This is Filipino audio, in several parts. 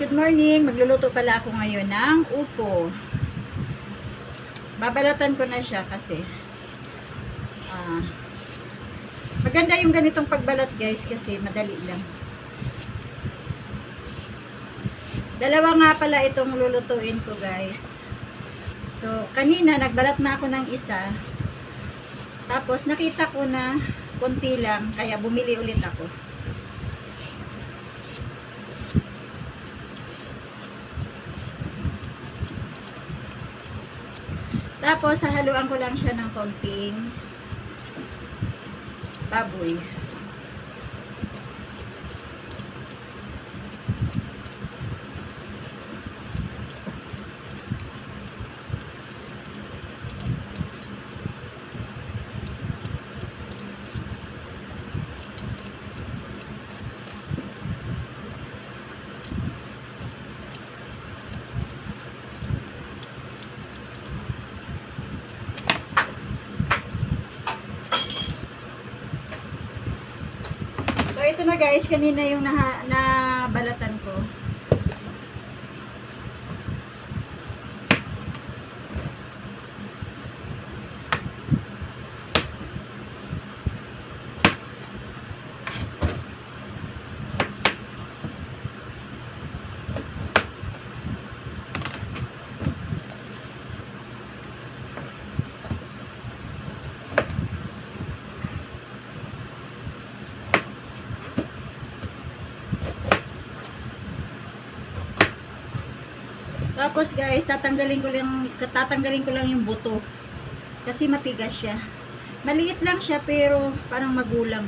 good morning. Magluluto pala ako ngayon ng upo. Babalatan ko na siya kasi ah, maganda yung ganitong pagbalat guys kasi madali lang. Dalawa nga pala itong lulutuin ko guys. So, kanina nagbalat na ako ng isa. Tapos nakita ko na konti lang kaya bumili ulit ako. Tapos, hahaluan ko lang siya ng konting baboy. So, ito na guys, kanina yung naha, nabalatan ko. Tapos guys, tatanggalin ko lang tatanggalin ko lang yung buto. Kasi matigas siya. Maliit lang siya pero parang magulang.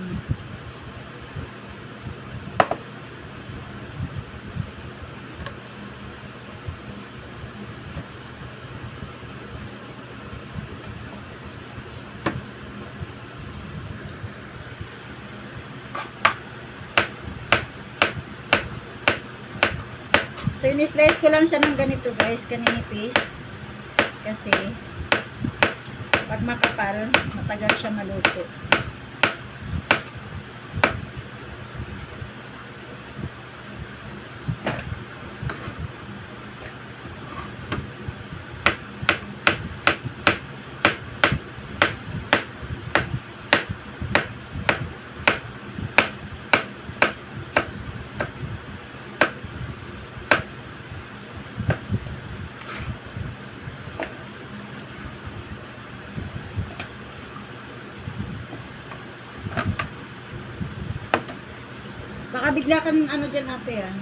So, in-slice ko lang siya ng ganito guys, kaninipis. Kasi, pag makapal, matagal siya maluto. Bigla kang ano dyan ate ah.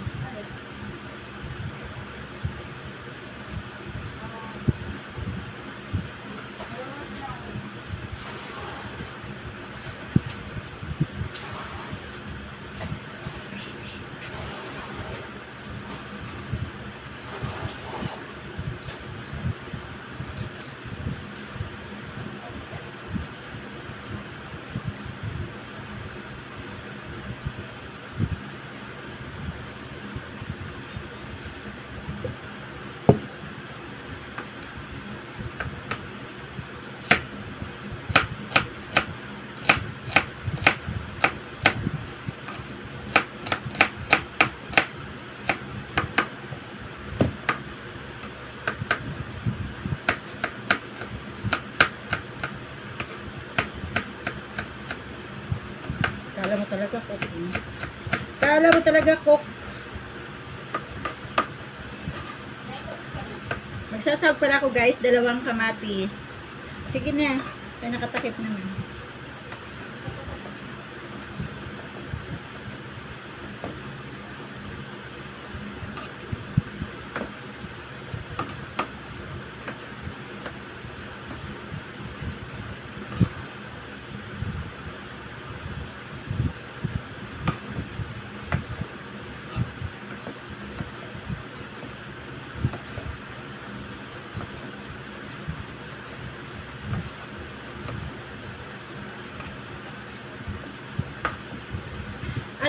Kala mo talaga cook. eh. Kala mo talaga cook. Magsasawag pala ako guys, dalawang kamatis. Sige na, kaya nakatakip naman.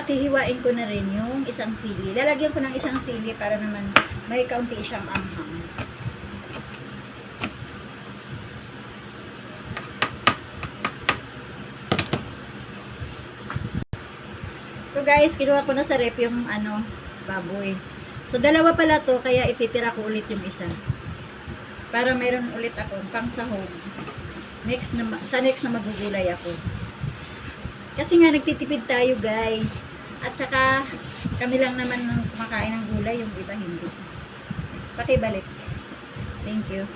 At hihiwain ko na rin yung isang sili. Lalagyan ko ng isang sili para naman may kaunti siyang anghang. So guys, kinuha ko na sa rep yung ano, baboy. So, dalawa pala to, kaya ititira ko ulit yung isa. Para mayroon ulit ako pang sahog. Next na, sa next na magugulay ako. Kasi nga, nagtitipid tayo, guys. At saka, kami lang naman ng kumakain ng gulay, yung iba hindi. Pakibalik. Thank you.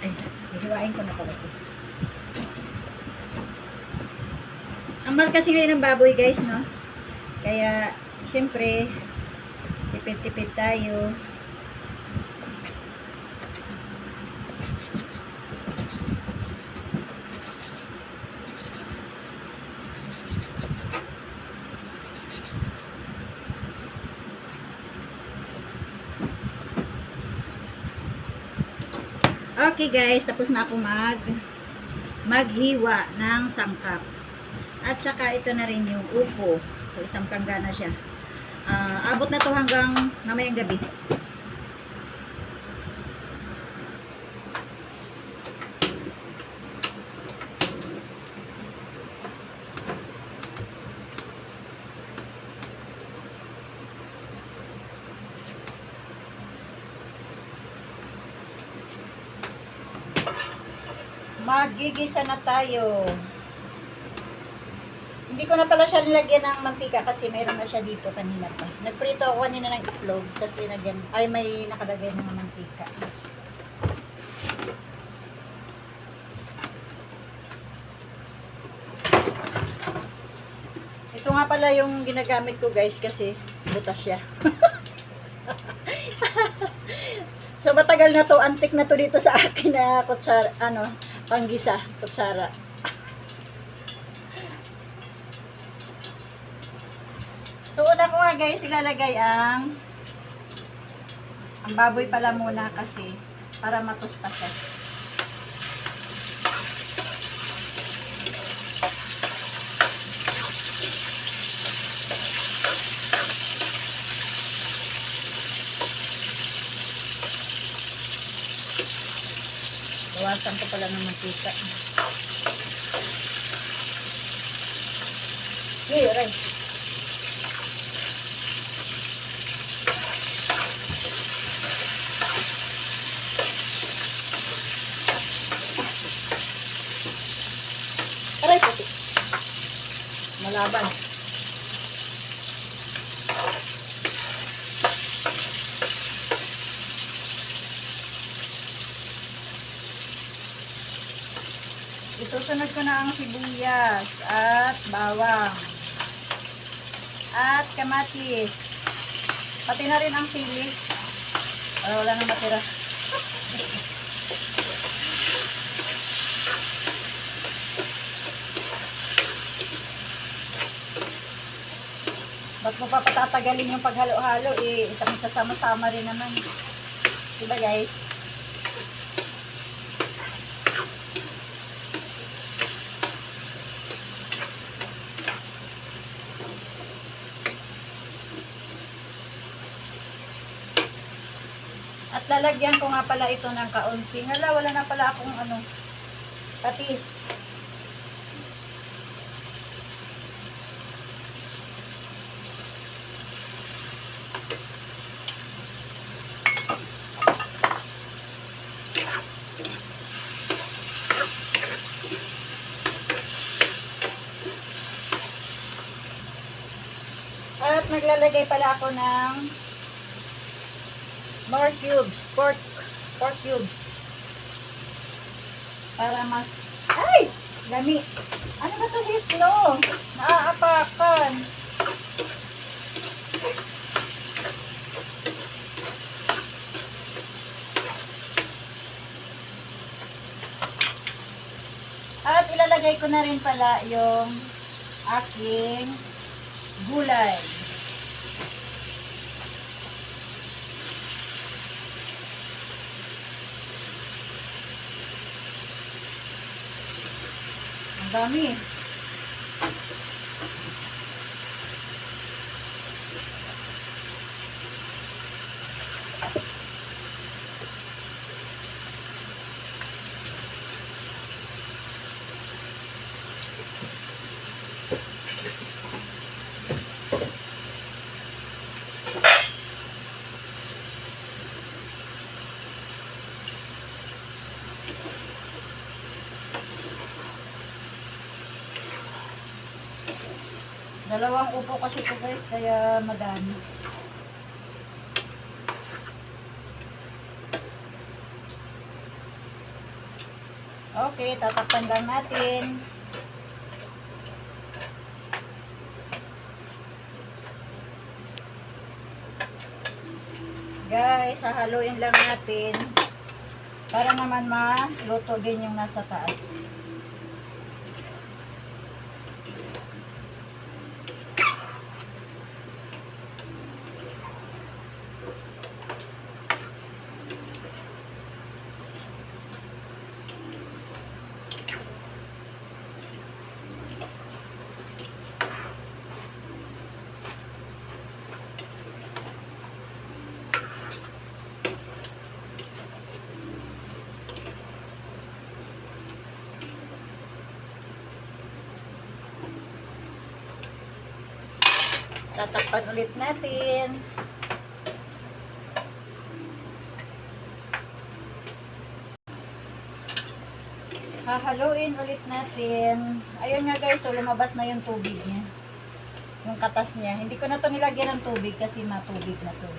Ay, hihiwain ko na pala ito. Ang mahal kasi ngayon ng baboy, guys, no? Kaya, syempre, tipid-tipid tayo. Okay guys, tapos na ako mag maghiwa ng sangkap. At saka ito na rin yung upo. So isang kangga na siya. Ah, abot na to hanggang mamayang gabi. Magigisa na tayo. Hindi ko na pala siya nilagyan ng mantika kasi mayroon na siya dito kanina pa. Nagprito ako kanina ng itlog kasi nilagyan, ay may nakalagay ng mantika. Ito nga pala yung ginagamit ko guys kasi butas siya. so matagal na to, antik na to dito sa akin na kutsara, ano, panggisa, kutsara. So, una ko nga guys, ilalagay ang ang baboy pala muna kasi para matus pa siya. Bawasan ko pala ng mantika. Hey, aray. Aray, puti. Malaban. Isusunod ang sibuyas at bawang at kamatis. Pati na rin ang sili. Para wala nang matira. Ba't mo pa patatagalin yung paghalo-halo? Eh, isang sasama-sama rin naman. Diba guys? At lalagyan ko nga pala ito ng kaunti. Hala, wala na pala akong ano, patis. At maglalagay pala ako ng more cubes, pork, pork cubes. Para mas, ay, lami. Ano ba ito, hisno? Naaapakan. At ilalagay ko na rin pala yung aking gulay. Ang Dalawang upo kasi ito guys, kaya madami. Okay, tatakpan lang natin. Guys, hahaluin lang natin para naman maluto din yung nasa taas. Tatakpan ulit natin. Hahaluin ulit natin. Ayun nga guys, so lumabas na yung tubig niya. Yung katas niya. Hindi ko na to nilagyan ng tubig kasi matubig na to.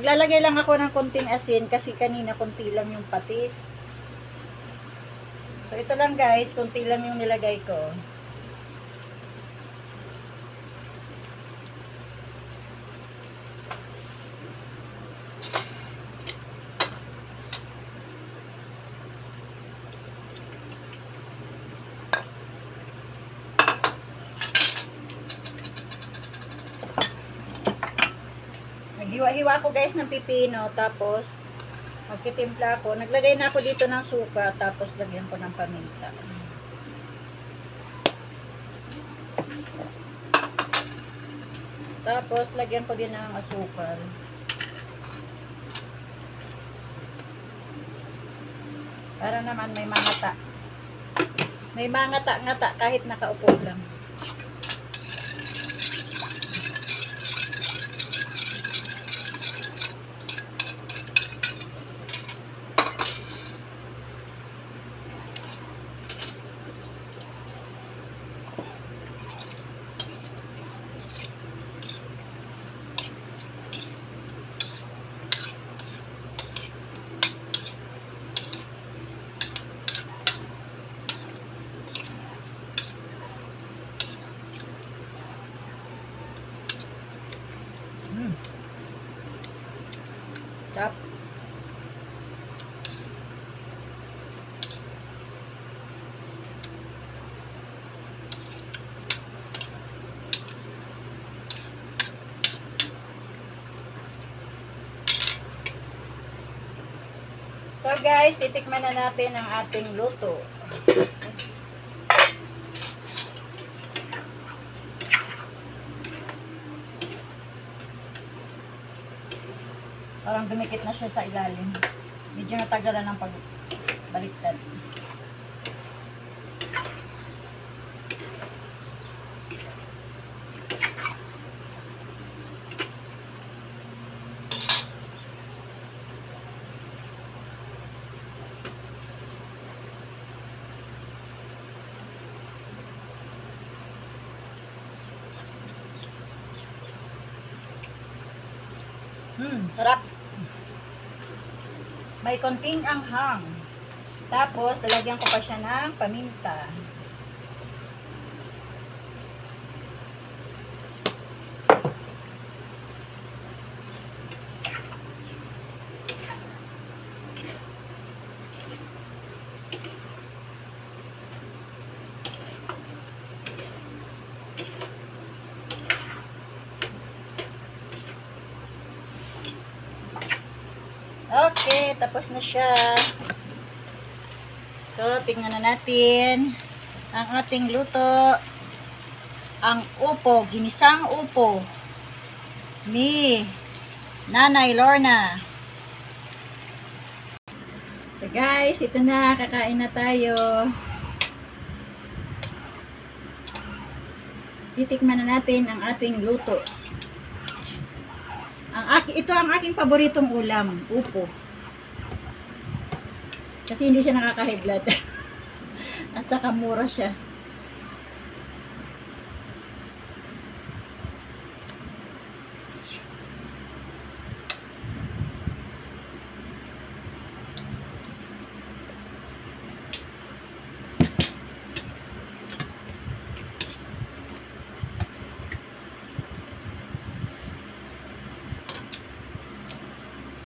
Maglalagay lang ako ng konting asin kasi kanina konti lang yung patis. So ito lang guys, konti lang yung nilagay ko. Naghiwa-hiwa ako guys ng pipino tapos magtitimpla ako. Naglagay na ako dito ng suka tapos lagyan ko ng paminta. Tapos lagyan ko din ng asukal. Para naman may mangata. May mangata-ngata kahit nakaupo lang. So guys, titikman na natin ang ating luto. Parang dumikit na siya sa ilalim. Medyo natagalan ng pagbaliktad. Sarap. May konting anghang. Tapos, lalagyan ko pa siya ng paminta. Okay, tapos na siya. So, tingnan na natin ang ating luto. Ang upo, ginisang upo ni Nanay Lorna. So guys, ito na, kakain na tayo. Titikman na natin ang ating luto. Ang ito ang aking paboritong ulam, upo. Kasi hindi siya nakaka-high. At saka mura siya.